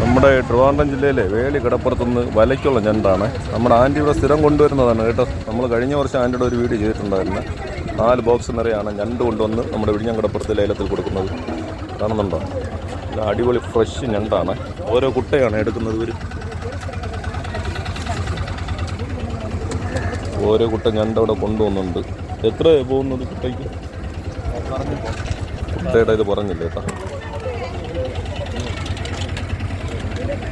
നമ്മുടെ ട്രിവാൻഡ്രം ജില്ലയിലെ വേളി കിടപ്പുറത്തുനിന്ന് വലയ്ക്കുള്ള ഞണ്ടാണ്. നമ്മുടെ ആന്റി ഇവിടെ സ്ഥിരം കൊണ്ടുവരുന്നതാണ് കേട്ടോ. നമ്മൾ കഴിഞ്ഞ വർഷം ആന്റിയുടെ ഒരു വീഡിയോ ചെയ്തിട്ടുണ്ടായിരുന്നു. നാല് ബോക്സ് നിറയാണ് ഞണ്ട് കൊണ്ടുവന്ന് നമ്മുടെ വിഴിഞ്ഞം കിടപ്പുറത്ത് ലേലത്തിൽ കൊടുക്കുന്നത്. കാണുന്നുണ്ടോ? ഇത് അടിപൊളി ഫ്രഷ് ഞണ്ടാണ്. ഓരോ കുട്ടയാണ് എടുക്കുന്നത് ഇവർ ഓരോ കുട്ട ഞണ്ട് അവിടെ കൊണ്ടുവന്നുണ്ട്. എത്ര പോകുന്നത് കുട്ടയ്ക്ക്? കുട്ടയുടെ ഇത് പറഞ്ഞില്ല കേട്ടോ?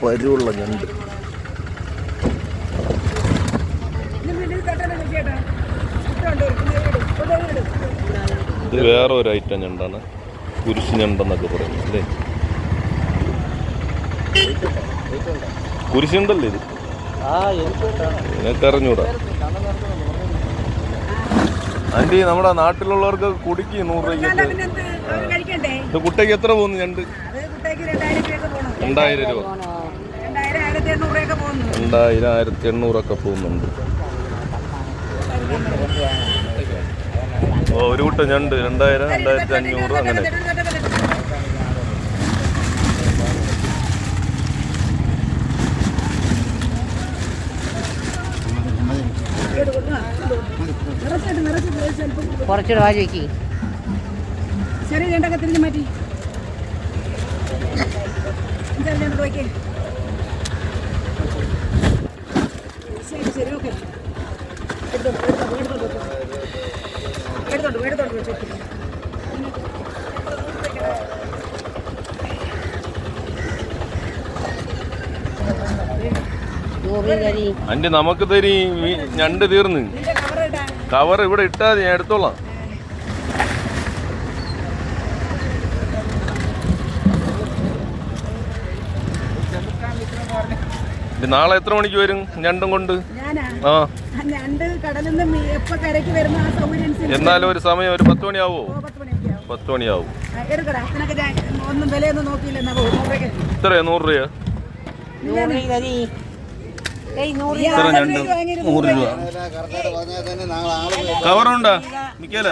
പരുള്ള ഞണ്ട്. ഇത് വേറെ ഒരു ഐറ്റം ഞണ്ടാണ്. കുരിശ് ഞണ്ടെന്നൊക്കെ പറയുന്നത് അല്ലേ? കുരിശുണ്ടല്ലേ ഇത്? നിനക്ക് അറിഞ്ഞൂടാ ആന്റി നമ്മുടെ നാട്ടിലുള്ളവർക്ക് കുടിക്ക് നൂറ് രൂപയ്ക്ക് കുട്ടിക്ക് ഇത് കുട്ടയ്ക്ക് എത്ര പോകുന്നു ഞണ്ട്? രണ്ടായിരം രൂപ. രണ്ടായിരം ആയിരത്തി എണ്ണൂറ് രൂപയൊക്കെ പോകുന്നു. രണ്ടായിരം എണ്ണൂറൊക്കെ പോകുന്നുണ്ട്. ഓ ഒരു കൂട്ടം ഞണ്ട്. രണ്ടായിരം രണ്ടായിരത്തി അഞ്ഞൂറ് അങ്ങനെ ചെറിയ രണ്ടൊക്കെ തിരിഞ്ഞു മാറ്റി. ചെറിയ രണ്ടോട്ട് വയ്ക്കേ ശരി ശരി ഓക്കെ എടുത്തോണ്ട് എടുത്തോണ്ട് എടുത്തോണ്ട് എടുത്തോണ്ട് വെച്ചു. അന്റെ നമുക്ക് തരി ഞണ്ട് തീർന്ന്. കവർ ഇടാ കവർ ഇവിടെ ഇട്ടാ ഞാൻ എടുത്തോളാം. നാളെ എത്ര മണിക്ക് വരും ഞണ്ടും കൊണ്ട്? ഞണ്ട് കടലിൽ നിന്ന് മീ- എപ്പോ കരയ്ക്ക് വരുന്ന ആ സൗകര്യം എന്നാലും ഒരു സമയം ഒരു പത്ത് മണിയാവോ? പത്ത് മണിയാവും. ഇത്രയാ? നൂറ് രൂപ ഇത്ര ഞണ്ട് നൂറ് രൂപ. കവറുണ്ടാ? മിക്കല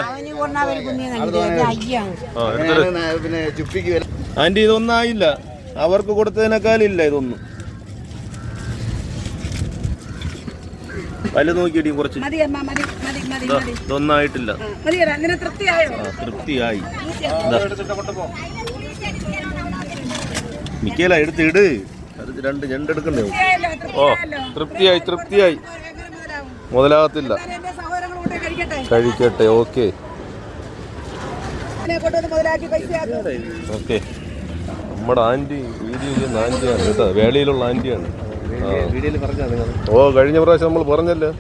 ആന്റി ഇതൊന്നായില്ല അവർക്ക് കൊടുത്തതിനേക്കാളില്ല ഇതൊന്നും. ആയിട്ടില്ല നോക്കിയിട്ട് കുറച്ച്. ഒന്നായിട്ടില്ല തൃപ്തിയായോ? മിക്കല മിക്കേല എടുത്ത് ഇട്. അത് രണ്ട് ഞണ്ട് എടുക്കണ്ടേ? ഓ. തൃപ്തിയായി തൃപ്തിയായി? മുതലാകത്തില്ല. ഞാൻ എന്റെ സഹോദരങ്ങൾ കൊണ്ട് കഴിക്കട്ടെ. കഴിക്കട്ടെ ഓക്കെ. ഓക്കെ. നമ്മുടെ ആന്റി വീഡിയോ ചെയ്യുന്ന ആന്റിയാണ് കേട്ടോ. വേളിയിലുള്ള ആന്റിയാണ്. ഓ കഴിഞ്ഞ പ്രാവശ്യം നമ്മൾ പറഞ്ഞല്ലോ.